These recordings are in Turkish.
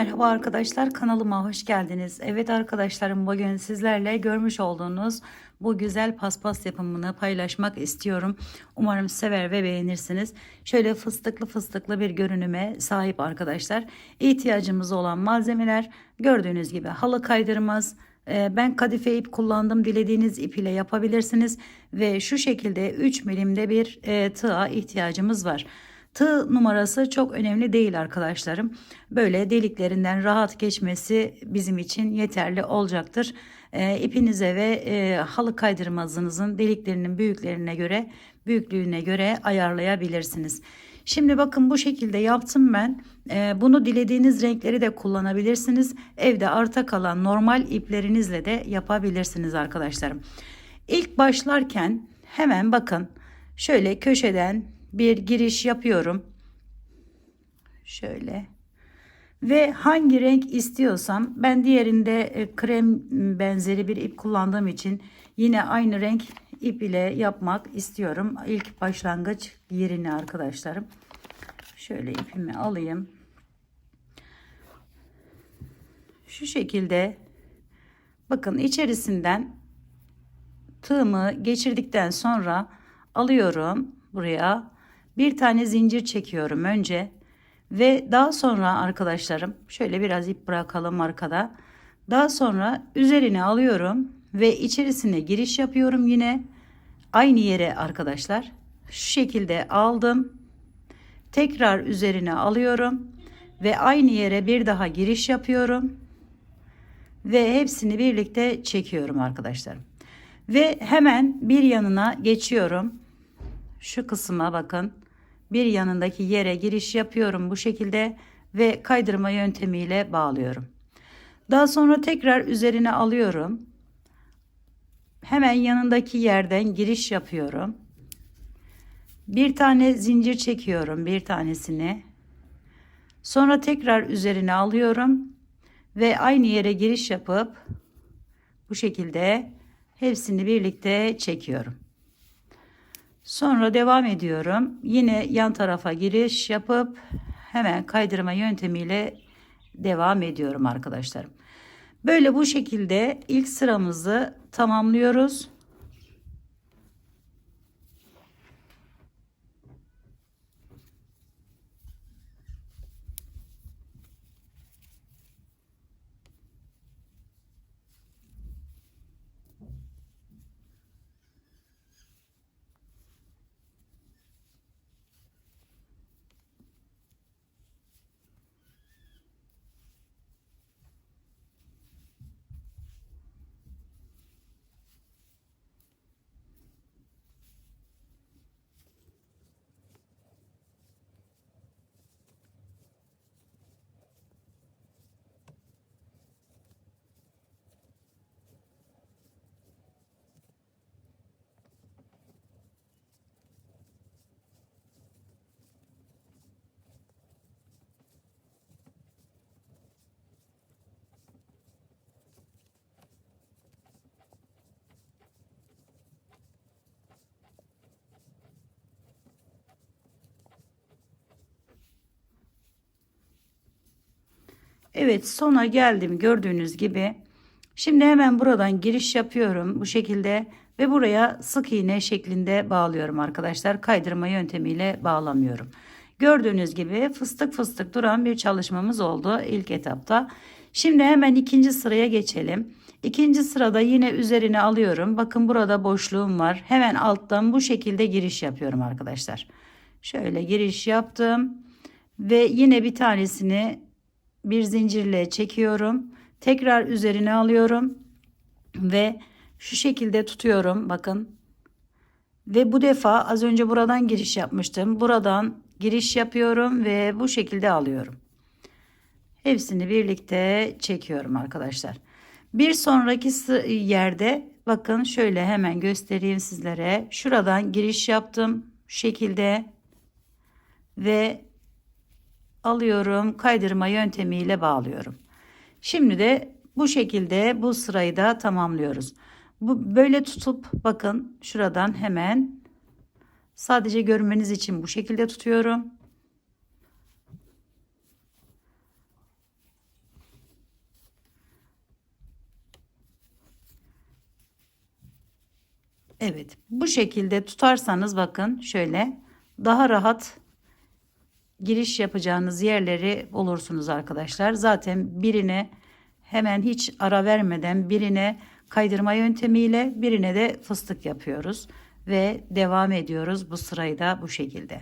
Merhaba arkadaşlar kanalıma hoş geldiniz. Evet arkadaşlarım bugün sizlerle görmüş olduğunuz bu güzel paspas yapımını paylaşmak istiyorum. Umarım sever ve beğenirsiniz. Şöyle fıstıklı fıstıklı bir görünüme sahip arkadaşlar. İhtiyacımız olan malzemeler gördüğünüz gibi halı kaydırmaz. Ee, Ben kadife ip kullandım. Dilediğiniz ip ile yapabilirsiniz. Ve şu şekilde 3 milimde bir e, tığa ihtiyacımız var. Tığ numarası çok önemli değil arkadaşlarım. Böyle deliklerinden rahat geçmesi bizim için yeterli olacaktır. E, ipinize ve e, halı kaydırmazınızın deliklerinin büyüklerine göre, büyüklüğüne göre ayarlayabilirsiniz. Şimdi bakın bu şekilde yaptım ben. E, bunu dilediğiniz renkleri de kullanabilirsiniz. Evde arta kalan normal iplerinizle de yapabilirsiniz arkadaşlarım. İlk başlarken hemen bakın şöyle köşeden bir giriş yapıyorum. Şöyle. Ve hangi renk istiyorsam ben diğerinde e, krem benzeri bir ip kullandığım için yine aynı renk ip ile yapmak istiyorum. İlk başlangıç yerini arkadaşlarım. Şöyle ipimi alayım. Şu şekilde bakın içerisinden tığımı geçirdikten sonra alıyorum buraya bir tane zincir çekiyorum önce ve daha sonra arkadaşlarım şöyle biraz ip bırakalım arkada. Daha sonra üzerine alıyorum ve içerisine giriş yapıyorum yine aynı yere arkadaşlar. Şu şekilde aldım. Tekrar üzerine alıyorum ve aynı yere bir daha giriş yapıyorum. Ve hepsini birlikte çekiyorum arkadaşlarım. Ve hemen bir yanına geçiyorum şu kısma bakın. Bir yanındaki yere giriş yapıyorum bu şekilde ve kaydırma yöntemiyle bağlıyorum. Daha sonra tekrar üzerine alıyorum. Hemen yanındaki yerden giriş yapıyorum. Bir tane zincir çekiyorum bir tanesini. Sonra tekrar üzerine alıyorum ve aynı yere giriş yapıp bu şekilde hepsini birlikte çekiyorum. Sonra devam ediyorum. Yine yan tarafa giriş yapıp hemen kaydırma yöntemiyle devam ediyorum arkadaşlarım. Böyle bu şekilde ilk sıramızı tamamlıyoruz. Evet sona geldim gördüğünüz gibi. Şimdi hemen buradan giriş yapıyorum bu şekilde ve buraya sık iğne şeklinde bağlıyorum arkadaşlar. Kaydırma yöntemiyle bağlamıyorum. Gördüğünüz gibi fıstık fıstık duran bir çalışmamız oldu ilk etapta. Şimdi hemen ikinci sıraya geçelim. İkinci sırada yine üzerine alıyorum. Bakın burada boşluğum var. Hemen alttan bu şekilde giriş yapıyorum arkadaşlar. Şöyle giriş yaptım. Ve yine bir tanesini bir zincirle çekiyorum. Tekrar üzerine alıyorum ve şu şekilde tutuyorum bakın. Ve bu defa az önce buradan giriş yapmıştım. Buradan giriş yapıyorum ve bu şekilde alıyorum. Hepsini birlikte çekiyorum arkadaşlar. Bir sonraki yerde bakın şöyle hemen göstereyim sizlere. Şuradan giriş yaptım şekilde ve alıyorum. Kaydırma yöntemiyle bağlıyorum. Şimdi de bu şekilde bu sırayı da tamamlıyoruz. Bu böyle tutup bakın şuradan hemen sadece görmeniz için bu şekilde tutuyorum. Evet bu şekilde tutarsanız bakın şöyle daha rahat giriş yapacağınız yerleri bulursunuz arkadaşlar. Zaten birine hemen hiç ara vermeden birine kaydırma yöntemiyle birine de fıstık yapıyoruz ve devam ediyoruz bu sırayı da bu şekilde.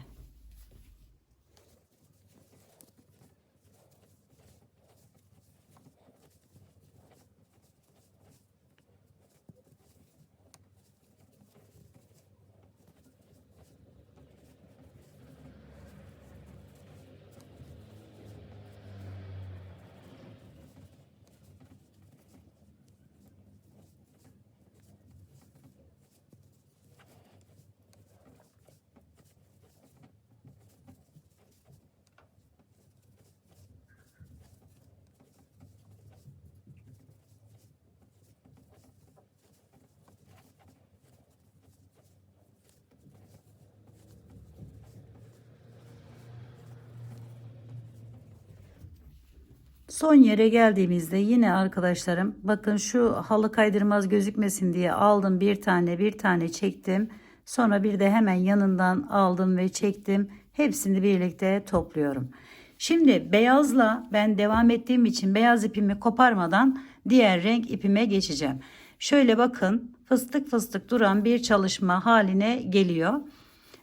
Son yere geldiğimizde yine arkadaşlarım bakın şu halı kaydırmaz gözükmesin diye aldım bir tane bir tane çektim. Sonra bir de hemen yanından aldım ve çektim. Hepsini birlikte topluyorum. Şimdi beyazla ben devam ettiğim için beyaz ipimi koparmadan diğer renk ipime geçeceğim. Şöyle bakın fıstık fıstık duran bir çalışma haline geliyor.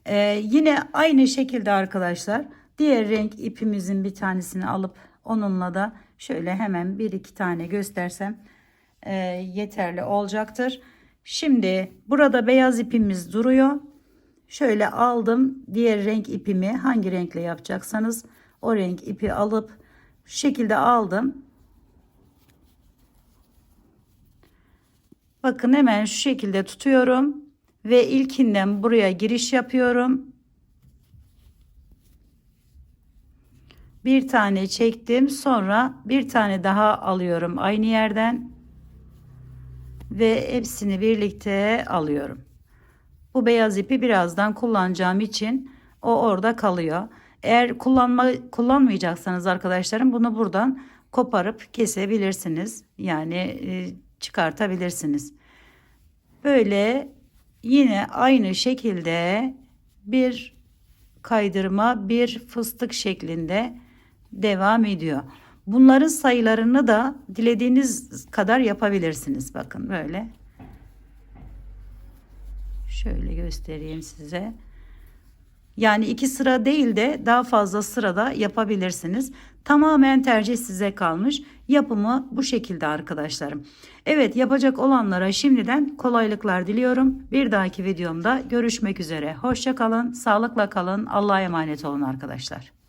Ee, yine aynı şekilde arkadaşlar diğer renk ipimizin bir tanesini alıp onunla da şöyle hemen bir iki tane göstersem e, yeterli olacaktır. Şimdi burada beyaz ipimiz duruyor. Şöyle aldım diğer renk ipimi hangi renkle yapacaksanız o renk ipi alıp şu şekilde aldım. Bakın hemen şu şekilde tutuyorum ve ilkinden buraya giriş yapıyorum. Bir tane çektim. Sonra bir tane daha alıyorum aynı yerden. Ve hepsini birlikte alıyorum. Bu beyaz ipi birazdan kullanacağım için o orada kalıyor. Eğer kullanma kullanmayacaksanız arkadaşlarım bunu buradan koparıp kesebilirsiniz. Yani e, çıkartabilirsiniz. Böyle yine aynı şekilde bir kaydırma bir fıstık şeklinde devam ediyor. Bunların sayılarını da dilediğiniz kadar yapabilirsiniz. Bakın böyle. Şöyle göstereyim size. Yani iki sıra değil de daha fazla sırada yapabilirsiniz. Tamamen tercih size kalmış. Yapımı bu şekilde arkadaşlarım. Evet yapacak olanlara şimdiden kolaylıklar diliyorum. Bir dahaki videomda görüşmek üzere. Hoşça kalın, sağlıkla kalın. Allah'a emanet olun arkadaşlar.